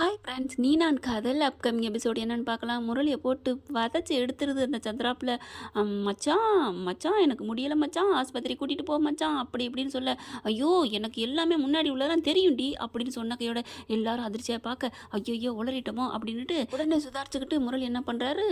Hi friends நீ நான் காதல் அப்கமிங் எபிசோடு என்னன்னு பார்க்கலாம். முரளியை போட்டு வதச்சி எடுத்துருது அந்த சந்திராப்பில். மச்சான் மச்சான் எனக்கு முடியலை மச்சான். ஆஸ்பத்திரி கூட்டிகிட்டு போ மச்சான் அப்படி இப்படின்னு சொல்ல. ஐயோ எனக்கு எல்லாமே முன்னாடி உள்ளதெல்லாம் தெரியும்டி அப்படின்னு சொன்ன கையோட எல்லாரும் அதிர்ச்சியாக பார்க்க ஐயோ ஐயோ உளறிட்டோமோ அப்படின்னுட்டு உடனே சுதாரிச்சுக்கிட்டு முரளி என்ன பண்ணுறாரு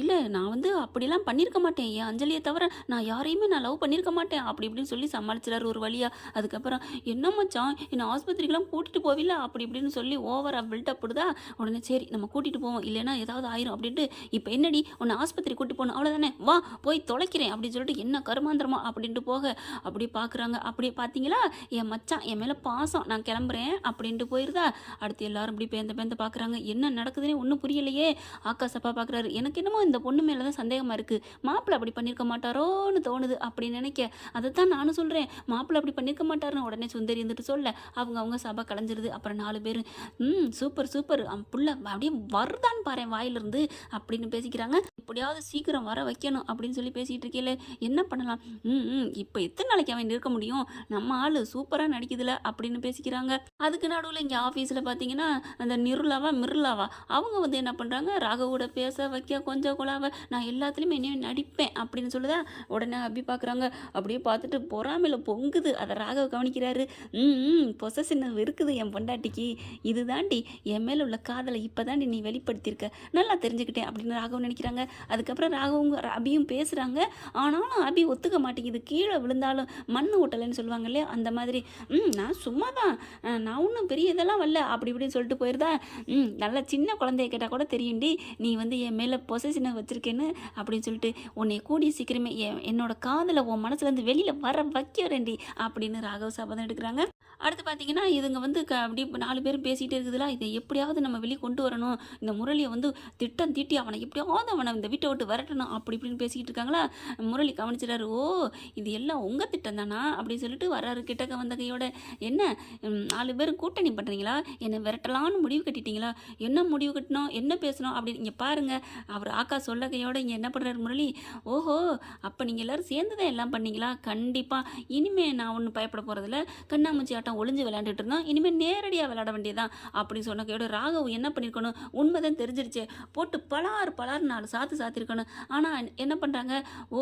இல்லை நான் வந்து அப்படிலாம் பண்ணியிருக்க மாட்டேன். என் அஞ்சலியை தவிர நான் யாரையுமே நான் லவ் பண்ணியிருக்க மாட்டேன். அப்படி இப்படின்னு சொல்லி சமாளிச்சிடாரு ஒரு வழியா. அதுக்கப்புறம் என்ன மச்சான் என்னை ஆஸ்பத்திரிக்கெலாம் கூட்டிகிட்டு போவில்ல? அப்படி இப்படின்னு சொல்லி ஓவரா பில்டப் போடுதா? உடனே சரி நம்ம கூட்டிகிட்டு போவோம். இல்லைன்னா ஏதாவது ஆயிரும் அப்படின்ட்டு இப்போ என்னடி உன்னை ஆஸ்பத்திரி கூட்டி போகணும். அவ்வளோதானே வா போய் தொலைக்கிறேன் அப்படின்னு சொல்லிட்டு என்ன கருமாந்திரமா அப்படின்ட்டு போக அப்படியே பார்க்குறாங்க அப்படியே பார்த்தீங்களா என் மச்சான் என் மேலே பாசம். நான் கிளம்புறேன் அப்படின்ட்டு போயிருதா? அடுத்து எல்லாரும் இப்படி பேந்த பேந்த பார்க்குறாங்க என்ன நடக்குதுன்னே ஒன்றும் புரியலையே. ஆகாஷ் அப்பா பார்க்குறாரு எனக்கு என்னமோ இந்த பொண்ணு மேலே தான் சந்தேகமாக இருக்குது மாப்பிள்ளை அப்படி பண்ணியிருக்க மாட்டாரோன்னு தோணுது அப்படின்னு நினைக்க. அதை தான் நானும் சொல்கிறேன் மாப்பிள்ளை அப்படி பண்ணியிருக்க மாட்டாருன்னு உடனே சுந்தரி இருந்துட்டு சொல்ல. அவங்க அவங்க சபை கலைஞ்சிருது. அப்புறம் நாலு பேர் ம் சூப்பர் சூப்பர். புள்ள அப்படியே வருதான்னு பாரு வாயிலிருந்து அப்படின்னு பேசிக்கிறாங்க. எப்படியாவது சீக்கிரம் வர வைக்கணும் அப்படின்னு சொல்லி பேசிகிட்டு இருக்கேல என்ன பண்ணலாம்? ம் ம் இப்போ எத்தனை நாளைக்கு அவன் இருக்க முடியும்? நம்ம ஆள் சூப்பராக நடிக்குதுல அப்படின்னு பேசிக்கிறாங்க. அதுக்கு நடுவில் இங்கே ஆஃபீஸில் பார்த்தீங்கன்னா அந்த நிருலாவா மிருலாவா அவங்க வந்து என்ன பண்ணுறாங்க ராகவோட பேச வைக்க கொஞ்சம் குழாவை நான் எல்லாத்துலேயுமே என்ன நடிப்பேன் அப்படின்னு சொல்லுதான் உடனே அபி பார்க்குறாங்க அப்படியே பார்த்துட்டு பொறாமையில் பொங்குது. அதை ராகவ கவனிக்கிறாரு. ம் ம் இருக்குது என் பொண்டாட்டிக்கு. இதுதாண்டி என் மேலே உள்ள காதலை இப்போ தாண்டி நீ வெளிப்படுத்தியிருக்க. நல்லா தெரிஞ்சுக்கிட்டேன் அப்படின்னு ராகவ் நினைக்கிறாங்க. அதுக்கப்புறம் ராகவும் அபியும் பேசுகிறாங்க ஆனாலும் அபி ஒத்துக்க மாட்டேங்குது. கீழே விழுந்தாலும் மண் ஓட்டலைன்னு சொல்லுவாங்க இல்லையா? அந்த மாதிரி. ம் நான் சும்மா தான் நான் ஒன்றும் பெரிய இதெல்லாம் வரல. அப்படி இப்படின்னு சொல்லிட்டு போயிருந்தா ம் நல்ல சின்ன குழந்தைய கேட்டால் கூட தெரியும்டி. நீ வந்து என் மேலே பொசசினை வச்சிருக்கேன்னு அப்படின்னு சொல்லிட்டு உன்னை கூடிய சீக்கிரமே என் என்னோட காதில் உன் மனசுலேருந்து வெளியில் வர வைக்கிறேன்டி அப்படின்னு ராகவ் சபதம் எடுக்கிறாங்க. அடுத்து பார்த்தீங்கன்னா இதுங்க வந்து க அப்படி நாலு பேரும் பேசிகிட்டே இருக்குதுல இதை எப்படியாவது நம்ம வெளியே கொண்டு வரணும். இந்த முரளியை வந்து திட்டம் தீட்டி அவனை எப்படியாவது அவனை இந்த வீட்டை விட்டு விரட்டணும் அப்படி இப்படின்னு பேசிக்கிட்டு இருக்காங்களா? முரளி கவனிச்சிடாரு ஓ இது எல்லாம் உங்கள் திட்டம் தானா? அப்படின்னு சொல்லிட்டு வர்றாரு கிட்டக்க வந்த கையோட என்ன நாலு பேர் கூட்டணி பண்ணுறீங்களா என்னை விரட்டலான்னு முடிவு கட்டிட்டீங்களா? என்ன முடிவு கட்டணும் என்ன பேசணும் அப்படின்னு இங்கே பாருங்கள் அவர் ஆக்கா சொல்ல கையோட இங்கே என்ன பண்ணுறாரு முரளி? ஓஹோ அப்போ நீங்கள் எல்லோரும் சேர்ந்து தான் எல்லாம் பண்ணீங்களா? கண்டிப்பாக இனிமேல் நான் ஒன்றும் பயப்பட போகிறதில்ல கண்ணாமூச்சி ஆட்டம் ஒளிஞ்சு விளையாண்டுட்டு இருந்தோம் இனிமேல் நேரடியாக விளையாட வேண்டியதான் அப்படின்னு சொன்ன கையோட ராகவ் என்ன பண்ணியிருக்கணும் உண்மைதான் தெரிஞ்சிருச்சு. போட்டு பலார் பலார் நாலு சாத்து சாத்திருக்கணும். ஆனால் என்ன பண்ணுறாங்க ஓ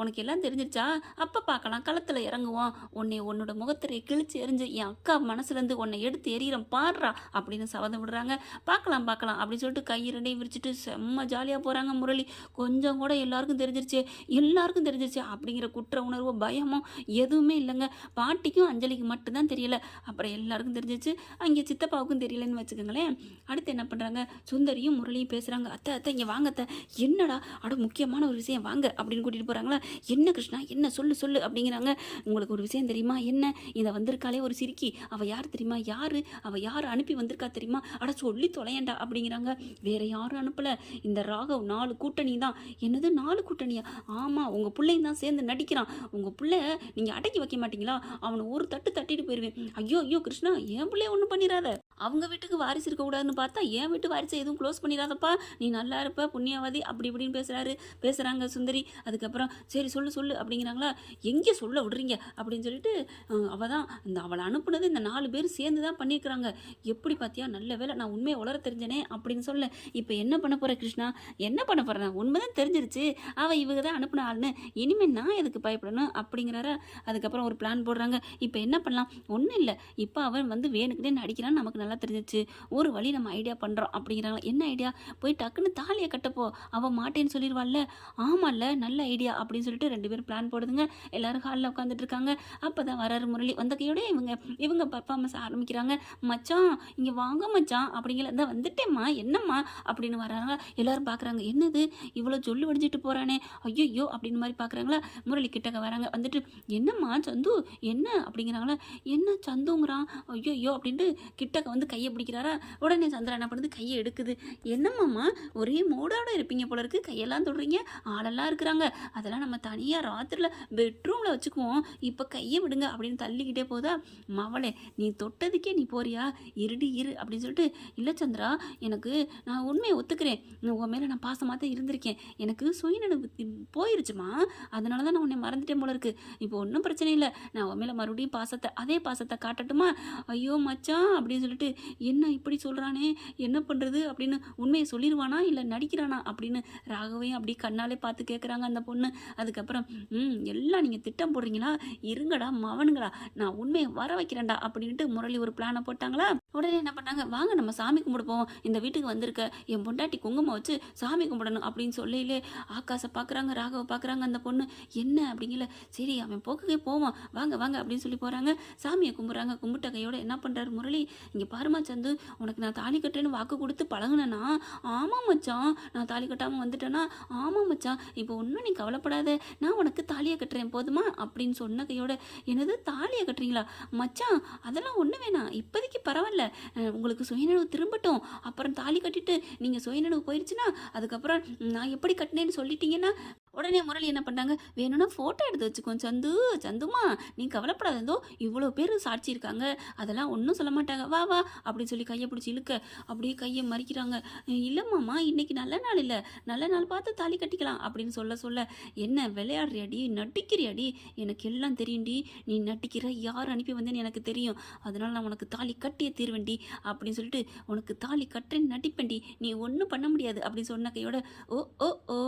உனக்கு எல்லாம் தெரிஞ்சிருச்சா? அப்போ பார்க்கலாம். களத்தில் இறங்குவோம் உன்னை உன்னோட முகத்திரையை கிழிச்சு எரிஞ்சு என் அக்கா மனசுலேருந்து உன்னை எடுத்து எறிகிறேன் பாடுறா அப்படின்னு சவதம் விடுறாங்க. பார்க்கலாம் பார்க்கலாம் அப்படின்னு சொல்லிட்டு கை ரெண்டையும் விரிச்சிட்டு செம்ம ஜாலியாக போகிறாங்க முரளி. கொஞ்சம் கூட எல்லாருக்கும் தெரிஞ்சிருச்சு. எல்லாருக்கும் தெரிஞ்சிருச்சு அப்படிங்கிற குற்ற உணர்வோ பயமோ எதுவுமே இல்லைங்க. பாட்டிக்கும் அஞ்சலிக்கு மட்டும்தான் தெரியும். தெரியல. அப்புறம் எல்லாருக்கும் தெரிஞ்சிச்சு. அங்கே சித்தப்பாவுக்கும் தெரியலன்னு வச்சுக்கோங்களேன். அடுத்து என்ன பண்ணுறாங்க சுந்தரியும் முரளியும் பேசுகிறாங்க அத்தை அத்தை இங்கே வாங்க அத்தை. என்னடா? அட முக்கியமான ஒரு விஷயம். வாங்க. அப்படின்னு கூட்டிகிட்டு போகிறாங்களா என்ன கிருஷ்ணா? என்ன? சொல்லு சொல்லு. அப்படிங்கிறாங்க. உங்களுக்கு ஒரு விஷயம் தெரியுமா? என்ன? இதை வந்திருக்காளே ஒரு சிரிக்கி. அவள் யார் தெரியுமா? யார்? அவள் யார் அனுப்பி வந்திருக்கா தெரியுமா? அட சொல்லி தொலையண்டா. அப்படிங்கிறாங்க. வேற யாரும் அனுப்பலை. இந்த ராகவ் நாலு கூட்டணி தான். என்னது? நாலு கூட்டணியா? ஆமாம் உங்கள் பிள்ளையும் தான் சேர்ந்து நடிக்கிறான். உங்கள் பிள்ளை நீங்கள் அடக்கி வைக்க மாட்டீங்களா? அவனை ஒரு தட்டு தட்டிட்டு போயிடுவேன் ஐயோ ஐயோ கிருஷ்ணா என் பிள்ளைய ஒன்றும் பண்ணிடாத அவங்க வீட்டுக்கு வாரிசு இருக்கக்கூடாதுன்னு பார்த்தா என் வீட்டு வாரிசை எதுவும் க்ளோஸ் பண்ணிடாதப்பா. நீ நல்லா இருப்ப புண்ணியவாதி. அப்படி இப்படின்னு பேசுகிறாரு பேசுகிறாங்க சுந்தரி. அதுக்கப்புறம் சரி சொல்லு சொல்லு. அப்படிங்கிறாங்களா. எங்கே சொல்ல விடுறீங்க? அப்படின்னு சொல்லிட்டு அவள் தான் இந்த அவளை அனுப்புனது. இந்த நாலு பேர் சேர்ந்து தான் பண்ணியிருக்கிறாங்க. எப்படி பார்த்தியா நல்ல வேலை நான் உண்மையை உளர தெரிஞ்சனே. அப்படின்னு சொல்ல. இப்போ என்ன பண்ண போகிற கிருஷ்ணா? என்ன பண்ண போகிறேன் உண்மை தான் தெரிஞ்சிருச்சு. அவள் இவங்க தான் அனுப்புன ஆள்னு. இனிமேல் நான் எதுக்கு பயப்படணும்? அப்படிங்கிறார. அதுக்கப்புறம் ஒரு பிளான் போடுறாங்க. இப்போ என்ன பண்ணலாம்? ஒன்றும் இல்லை. இப்போ அவன் வந்து வேணுக்குனே நடிக்கிறான்னு நமக்கு நல்லா தெரிஞ்சிச்சு. ஒரு வழி நம்ம ஐடியா பண்ணுறோம் அப்படிங்கிறாங்க. என்ன ஐடியா போய் டக்குன்னு தாலியை கட்டப்போ. அவள் மாட்டேன்னு சொல்லிடுவாள்ல ஆமாம்ல நல்ல ஐடியா அப்படின்னு சொல்லிட்டு ரெண்டு பேரும் பிளான் போடுதுங்க. எல்லாரும் ஹாலில் உட்காந்துட்டு இருக்காங்க. அப்போ தான் வராரு முரளி. வந்த கையோட இவங்க இவங்க பர்ஃபார்மன்ஸ் ஆரம்பிக்கிறாங்க. மச்சான் இங்கே வாங்க மச்சான் அப்படிங்கிற இந்த வந்துட்டேம்மா என்னம்மா? அப்படின்னு வராங்க. எல்லாரும் பார்க்குறாங்க என்னது? இவ்வளோ சொல்லு வடிஞ்சிட்டு போகிறானே ஐயோ அப்படின்னு மாதிரி பார்க்குறாங்களா முரளி கிட்டக்க வராங்க. வந்துட்டு என்னம்மா சந்து? என்ன? அப்படிங்கிறாங்களா. என்ன சந்துங்கிறான். ஐயோ அப்படின்ட்டு கிட்டக்க வந்து கையை பிடிக்கிறாரா? உடனே சந்திரா என்ன பண்ணுது? கையை எடுக்குது. என்னம்மாம்மா ஒரே மூடோட இருப்பீங்க போல இருக்கு. கையெல்லாம் தொடுறீங்க. ஆளெல்லாம் இருக்கிறாங்க. அதெல்லாம் நம்ம தனியாக ராத்திரியில் பெட்ரூமில் வச்சுக்குவோம். இப்போ கையை விடுங்க அப்படின்னு தள்ளிக்கிட்டே போதா மவளே நீ தொட்டதுக்கே நீ போறியா? இருடி இரு அப்படின்னு சொல்லிட்டு இல்லை சந்திரா எனக்கு நான் உண்மையை ஒத்துக்கிறேன். உன் மேலே நான் பாசமாக தான் இருந்திருக்கேன். எனக்கு சுயநினைவு போயிருச்சுமா? அதனால தான் நான் உன்னை மறந்துட்டேன் போல இருக்கு. இப்போ ஒன்றும் பிரச்சனை இல்லை. நான் உன் மேலே மறுபடியும் பாசத்தை அதே பாசத்தை காட்டட்டுமா? ஐயோ மச்சான் அப்படின்னு சொல்லிட்டு கேட்டு என்ன இப்படி சொல்கிறானே என்ன பண்ணுறது அப்படின்னு உண்மையை சொல்லிடுவானா இல்லை நடிக்கிறானா? அப்படின்னு ராகவையும் அப்படி கண்ணாலே பார்த்து கேட்குறாங்க அந்த பொண்ணு. அதுக்கப்புறம் ம் எல்லாம் நீங்கள் திட்டம் போடுறீங்களா? இருங்கடா மவனுங்களா. நான் உண்மையை வர வைக்கிறேன்டா அப்படின்ட்டு முரளி ஒரு பிளானை போட்டாங்களா? உடனே என்ன பண்ணாங்க? வாங்க நம்ம சாமி கும்பிடுப்போம் இந்த வீட்டுக்கு வந்திருக்க என் பொண்டாட்டி குங்குமம் வச்சு சாமி கும்பிடணும் அப்படின்னு சொல்லையிலே ஆகாசை பார்க்குறாங்க ராகவை பார்க்குறாங்க அந்த பொண்ணு. என்ன? அப்படிங்கல. சரி அவன் போக்குக்கே போவான். வாங்க வாங்க அப்படின்னு சொல்லி போகிறாங்க சாமியை கும்பிட்றாங்க கும்பிட்ட கையோட என்ன பண்ணுறாரு முரளி? இங்கே பாருமா சந்து உனக்கு நான் தாலி கட்டுறேன்னு வாக்கு கொடுத்து பழகுனேனா ஆமாம் மச்சான் நான் தாலி கட்டாமல் வந்துட்டேன்னா ஆமாம் மச்சான் இப்போ ஒன்றும் நீ கவலைப்படாத நான் உனக்கு தாலியை கட்டுறேன் போதுமா? அப்படின்னு சொன்ன கையோட என்னது தாலியை கட்டுறீங்களா? மச்சான் அதெல்லாம் ஒன்று வேணாம் இப்போதைக்கு பரவாயில்ல. உங்களுக்கு சுயநினைவு திரும்பட்டும். அப்புறம் தாலி கட்டிட்டு நீங்கள் சுயநினைவு போயிடுச்சுன்னா அதுக்கப்புறம் நான் எப்படி கட்டினேன்னு சொல்லிட்டீங்கன்னா உடனே முரளி என்ன பண்ணாங்க? வேணும்னா ஃபோட்டோ எடுத்து வச்சுக்கோ சந்து சந்துமா நீ கவலைப்படாத இவ்வளோ பேர் சாட்சி இருக்காங்க. அதெல்லாம் ஒன்றும் சொல்ல மாட்டாங்க. வா வா அப்படின்னு சொல்லி கையை பிடிச்சி இழுக்க அப்படியே கையை மறிக்கிறாங்க. இல்லைம்மாம்மா இன்னைக்கு நல்ல நாள் இல்லை. நல்ல நாள் பார்த்து தாலி கட்டிக்கலாம் அப்படின்னு சொல்ல சொல்ல என்ன விளையாடுறியாடி? நட்டிக்கிறியாடி எனக்கு எல்லாம் தெரியும்டி. நீ நட்டிக்கிற யார் அனுப்பி வந்தேன்னு எனக்கு தெரியும். அதனால நான் உனக்கு தாலி கட்டியே தீர்வேண்டி அப்படின்னு சொல்லிட்டு உனக்கு தாலி கட்டுறேன்னு நடிப்பேன்டி. நீ ஒன்றும் பண்ண முடியாது அப்படின்னு சொன்ன கையோட ஓ ஓ ஓ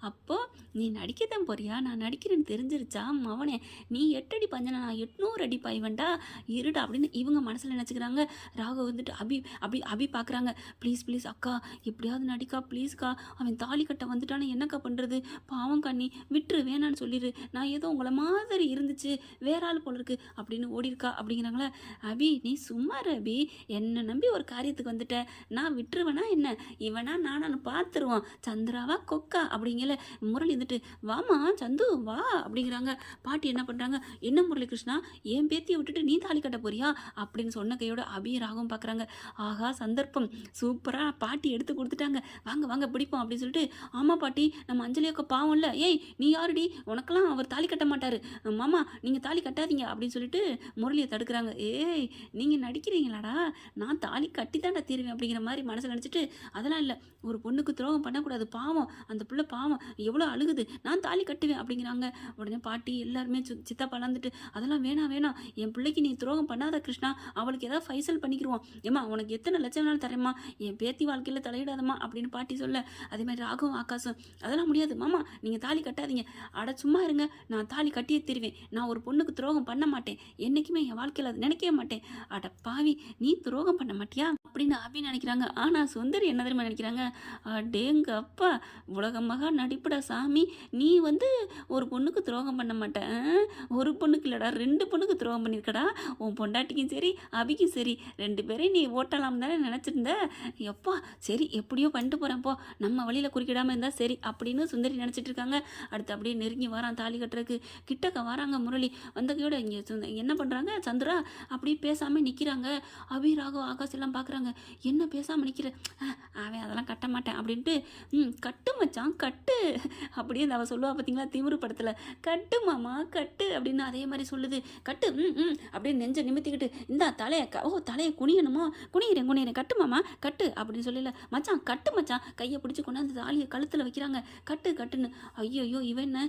அப்போ நீ நடிக்க தான் போறியா? நான் நடிக்கிறேன்னு தெரிஞ்சிருச்சா? மவனே நீ எட்டடி பஞ்சனை? நான் எட்நூறு அடி பாய்வன்டா இருடா அப்படின்னு இவங்க மனசில் நினச்சிக்கிறாங்க. ராகவ் வந்துட்டு அபி அப்படி அபி பார்க்குறாங்க ப்ளீஸ் ப்ளீஸ் அக்கா எப்படியாவது நடிக்கா ப்ளீஸ்க்கா அவன் தாலி கட்ட வந்துட்டானே என்னக்கா பண்ணுறது பாவம் கண்ணி விட்டுரு வேணான்னு சொல்லிடு நான் ஏதோ உங்களை மாதிரி இருந்துச்சு வேற ஆள் போல இருக்கு அப்படின்னு ஓடிருக்கா. அப்படிங்கிறாங்களா அபி நீ சும்மா அபி. என்னை நம்பி ஒரு காரியத்துக்கு வந்துட்ட. நான் விட்டுருவேனா என்ன? இவனா நானான்னு பார்த்துருவான் சந்திராவா கொக்கா? அப்படிங்கல முரளி வந்துட்டு வாமா சந்து வா அப்படிங்கிறாங்க. பாட்டி என்ன பண்ணுறாங்க என்ன முரளி கிருஷ்ணா என் பேத்தியை விட்டுட்டு நீ தாலி கட்ட போறியா? அப்படின்னு சொன்ன கையோட அபிய ராகம் பார்க்குறாங்க ஆஹா சந்தர்ப்பம். சூப்பராக பாட்டி எடுத்து கொடுத்துட்டாங்க. வாங்க வாங்க பிடிப்போம் அப்படின்னு சொல்லிட்டு ஆமாம் பாட்டி நம்ம அஞ்சலி அக்கா பாவம்ல. ஏய் நீ யாருடி? உனக்கெல்லாம் அவர் தாலி கட்ட மாட்டார். மாமா நீங்கள் தாலி கட்டாதீங்க அப்படின்னு சொல்லிட்டு முரளியை தடுக்கிறாங்க. ஏய் நீங்கள் நடிக்கிறீங்களாடா? நான் தாலி கட்டி தான்டா தீருவேன் அப்படிங்கிற மாதிரி மனசில் நினச்சிட்டு அதெல்லாம் இல்லை. ஒரு பொண்ணுக்கு துரோகம் பண்ணக்கூடாது பாவம். அந்த பிள்ளை பாவம். எவ்வளோ அழுகுது? நான் தாலி கட்டுவேன் அப்படிங்கிறாங்க. உடனே பாட்டி எல்லாருமே சு- சித்தப்பா வந்துட்டு அதெல்லாம் வேணாம் வேணாம். என் பிள்ளைக்கு நீ துரோகம் பண்ணாத கிருஷ்ணா. அவளுக்கு ஏதாவது ஃபைசல் பண்ணிக்கிருவோம் ஏம்மா உனக்கு எத்தனை லட்சம் வேணாலும் தரேம்மா. என் பேத்தி வாழ்க்கையில் தலையிடாதம்மா அப்படின்னு பாட்டி சொல்ல. அதே மாதிரி ராகவும் ஆகாசம் அதெல்லாம் முடியாது. மாமா நீங்கள் தாலி கட்டாதீங்க. அட சும்மா இருங்க. நான் தாலி கட்டியே தருவேன். நான் ஒரு பொண்ணுக்கு துரோகம் பண்ண மாட்டேன். என்றைக்குமே என் வாழ்க்கையில் அதை நினைக்கவே மாட்டேன். அட பாவி நீ துரோகம் பண்ண மாட்டியா? அப்படின்னு அபி நினைக்கிறாங்க. ஆனால் சுந்தரி என்ன தெரியுமா நினைக்கிறாங்க? அடேங்க அப்பா உலகமாக நடிப்புடா சாமி. நீ வந்து ஒரு பொண்ணுக்கு துரோகம் பண்ண மாட்டேன் ஒரு பொண்ணுக்கு இல்லைடா ரெண்டு பொண்ணுக்கு துரோகம் பண்ணியிருக்கடா உன் பொண்டாட்டிக்கும் சரி அபிக்கும் சரி. ரெண்டு பேரையும் நீ ஓட்டலாம் தானே நினச்சிருந்த? எப்பா சரி எப்படியோ பண்ணிட்டு போகிறேன் போ. நம்ம வழியில் குறுக்கிடாமல் இருந்தால் சரி அப்படின்னு சுந்தரி நினச்சிட்டு இருக்காங்க. அடுத்து அப்படியே நெருங்கி வரான் தாலி கட்டுறதுக்கு. கிட்டக்க வராங்க முரளி. வந்தகையோட இங்கே என்ன பண்ணுறாங்க சந்திரா அப்படியே பேசாமல் நிற்கிறாங்க அபி ராகவ் ஆகாஷ் எல்லாம் பார்க்குறாங்க என்ன பேசாமல் நிற்கிற அவன் அதெல்லாம் கட்ட மாட்டேன் அப்படின்ட்டு ம் கட்டு மச்சான் கட்டு அப்படியே இந்த சொல்லுவா பார்த்தீங்களா திமுரு படத்தில். கட்டு மாமா கட்டு அப்படின்னு அதே மாதிரி சொல்லுது. கட்டு ம் ம் அப்படியே நெஞ்சை நிமித்திக்கிட்டு இந்தா தலையை க ஓ தலையை குனியணுமா? குனியிறேன் குனியிறேன். கட்டு மாமா கட்டு அப்படின்னு சொல்லல மச்சான் கட்டு மச்சான். கையை பிடிச்சி கொண்டாந்து தாலியை கழுத்தில் வைக்கிறாங்க. கட்டு கட்டுன்னு. ஐயோ இவன் என்ன?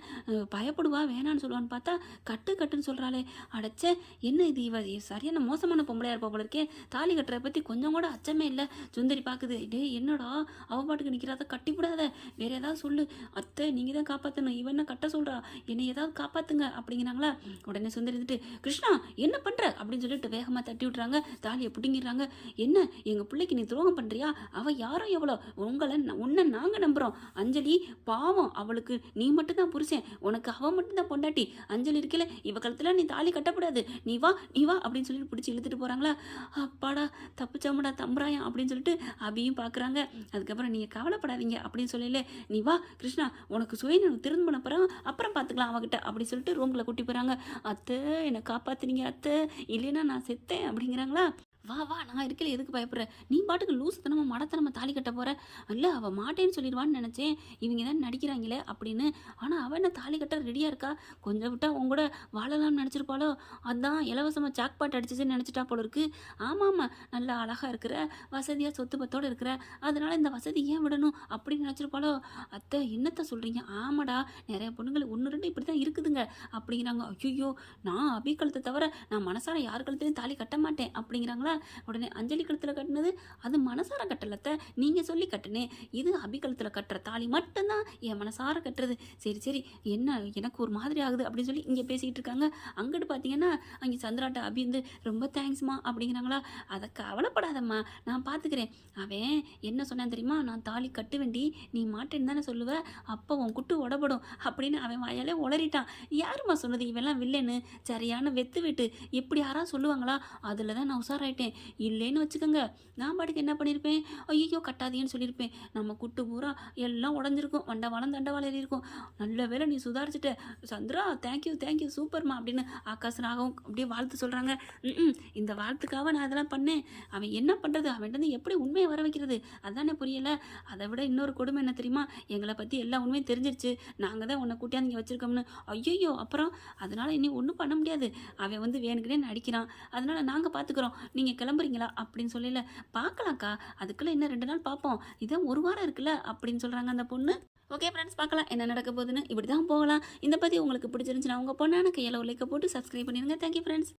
பயப்படுவா வேணான்னு சொல்லுவான்னு பார்த்தா கட்டு கட்டுன்னு சொல்கிறாளே அடைச்சே என்ன இது? இவ சரியான மோசமான பொம்பளையாக இருப்பா போல இருக்கே. தாலி கட்டுறத பற்றி கொஞ்சம் கூட அச்சமே இல்லை. சுந்தரி பார்க்குது டேய் என்னடா? அவ பாட்டுக்கு நிற்கிறாத கட்டி விடாத. வேற ஏதாவது சொல்லு. அத்தை நீங்கள் தான் காப்பாற்றணும் இவன் என்ன கட்ட சொல்கிறா என்னை ஏதாவது காப்பாற்றுங்க அப்படிங்கிறாங்களா. உடனே சுந்தரி இருந்துட்டு கிருஷ்ணா என்ன பண்ணுற அப்படின்னு சொல்லிட்டு வேகமாக தட்டி விட்றாங்க தாலியை பிடுங்கிடுறாங்க. என்ன? எங்கள் பிள்ளைக்கு நீ துரோகம் பண்ணுறியா அவள் யாரோ எவ்வளோ? உங்களை உன்னை நாங்கள் நம்புகிறோம் அஞ்சலி பாவம். அவளுக்கு நீ மட்டும்தான் புருஷன். உனக்கு அவள் மட்டும்தான் பொண்டாட்டி. அஞ்சலி இருக்கல இவ கழுத்துல நீ தாலி கட்டக்கூடாது. நீ வா நீ வா அப்படின்னு சொல்லிட்டு பிடிச்சி இழுத்துட்டு போகிறாங்களா அப்பாடா தப்பிச்சோமடா தம்புறாயம் அப்படின்னு சொல்லிட்டு அபியும் பார்க்குறாங்க அதுக்கப்புறம் நீங்கள் கவலைப்படாதீங்க அப்படின்னு சொல்லல நீ வா கிருஷ்ணா உனக்கு சுயநலம் திரும்ப அப்புறம் அப்புறம் பார்த்துக்கலாம் அவகிட்ட அப்படி சொல்லிட்டு ரூமில் கூட்டி போகிறாங்க அத்தை என்னை காப்பாற்றுனீங்க அத்தை. இல்லைன்னா நான் செத்தேன் அப்படிங்கிறாங்களா? வா வா நான் இருக்கல எதுக்கு பயப்படுற? நீ பாட்டுக்கு லூசுத்தனமாக மடத்தனமாக தாலி கட்ட போற? இல்லை அவள் மாட்டேன்னு சொல்லிடுவான்னு நினச்சேன். இவங்க தான் நடிக்கிறாங்களே அப்படின்னு. ஆனால் அவள் என்ன தாலி கட்ட ரெடியாக இருக்கா? கொஞ்சம் விட்டா உன் கூட வாழலாம்னு நினச்சிருப்பாளோ? அதான் இலவசமாக ஜாக்பாட் அடிச்சிச்சுன்னு நினச்சிட்டா போல இருக்கு. ஆமாம் ஆமாம் நல்லா அழகாக இருக்கிற வசதியாக சொத்து பத்தோடு இருக்கிற. அதனால இந்த வசதி ஏன் விடணும் அப்படின்னு நினச்சிருப்பாளோ? அத்தை என்னத்த சொல்கிறீங்க ஆமாடா நிறைய பொண்ணுங்கள் ஒன்று ரெண்டு இப்படி தான் இருக்குதுங்க அப்படிங்கிறாங்க. ஐயோ நான் அபி கழுத்தை தவிர நான் மனசார யார் கழுத்துலையும் தாலி கட்ட மாட்டேன் அப்படிங்கிறாங்களா? உடனே அஞ்சலி கழுத்தில் கட்டினது அது மனசார கட்டலத்தை நீங்கள் சொல்லி கட்டினேன் இது அபி கழுத்தில் கட்டுற தாலி மட்டும்தான் என் மனசார கட்டுறது. சரி சரி என்ன எனக்கு ஒரு மாதிரி ஆகுது அப்படின்னு சொல்லி இங்கே பேசிக்கிட்டு இருக்காங்க. அங்கிட்டு பார்த்தீங்கன்னா அங்கே சந்திராட்ட அபி வந்து ரொம்ப தேங்க்ஸ்மா அப்படிங்கிறாங்களா. அதை கவலைப்படாதம்மா நான் பார்த்துக்கிறேன் அவன் என்ன சொன்னான் தெரியுமா? நான் தாலி கட்டு வேண்டி நீ மாட்டேன்னு தானே சொல்லுவ அப்போ உன் குட்டு உடப்படும் அப்படின்னு அவன் வாயாலே உளறிட்டான். யாரும்மா சொன்னது? இவெல்லாம் வில்லன்னு சரியான வெத்து வெட்டு எப்படி யாராவது சொல்லுவாங்களா? அதில் தான் நான் உஷாராயிட்டேன். இல்லைன்னு வச்சுக்கோங்க. நான் பாட்டுக்கு என்ன பண்ணியிருப்பேன் ஐயோ கட்டாதீன்னு சொல்லியிருப்பேன் நம்ம குட்டு பூரா எல்லாம் உடஞ்சிருக்கும். வண்டவாளம் தண்டவாளம் இருக்கும் நல்ல வேளை நீ சுதாரிச்சிட்ட. சந்திரா தேங்க்யூ தேங்க்யூ சூப்பர்மா அப்படின்னு ஆகாஷ் ராகவும் அப்படியே வாழ்த்து சொல்கிறாங்க இந்த வாழ்த்துக்காக நான் அதெல்லாம் பண்ணேன். அவன் என்ன பண்ணுறது அவன்கிட்ட எப்படி உண்மையை வர வைக்கிறது? அதானே புரியலை. அதை விட இன்னொரு கொடுமை என்ன தெரியுமா? எங்களை பற்றி எல்லா உண்மையும் தெரிஞ்சிருச்சு. நாங்கள் தான் உன்னை கூட்டியாந்து இங்கே வச்சுருக்கோம்னு. ஐயோ அப்புறம்? அதனால் இனி ஒன்றும் பண்ண முடியாது. அவன் வந்து வேணுக்குனே நடிக்கிறான். அதனால் நாங்கள் பார்த்துக்குறோம் நீங்கள் நீங்கள் கிளம்புறீங்களா? அப்படின்னு சொல்லல பார்க்கலாம்க்கா. அதுக்குள்ளே இன்னும் ரெண்டு நாள் பார்ப்போம். இதான் ஒரு வாரம் இருக்குல்ல அப்படின்னு சொல்கிறாங்க அந்த பொண்ணு. ஓகே ஃப்ரெண்ட்ஸ் பார்க்கலாம். என்ன நடக்க போகுதுன்னு இப்படி தான் போகலாம். இந்த பற்றி உங்களுக்கு பிடிச்சிருந்துச்சுன்னா உங்கள் பொண்ணான கையில் உழைக்க போட்டு சப்ஸ்கிரைப் பண்ணிடுங்க. Thank you friends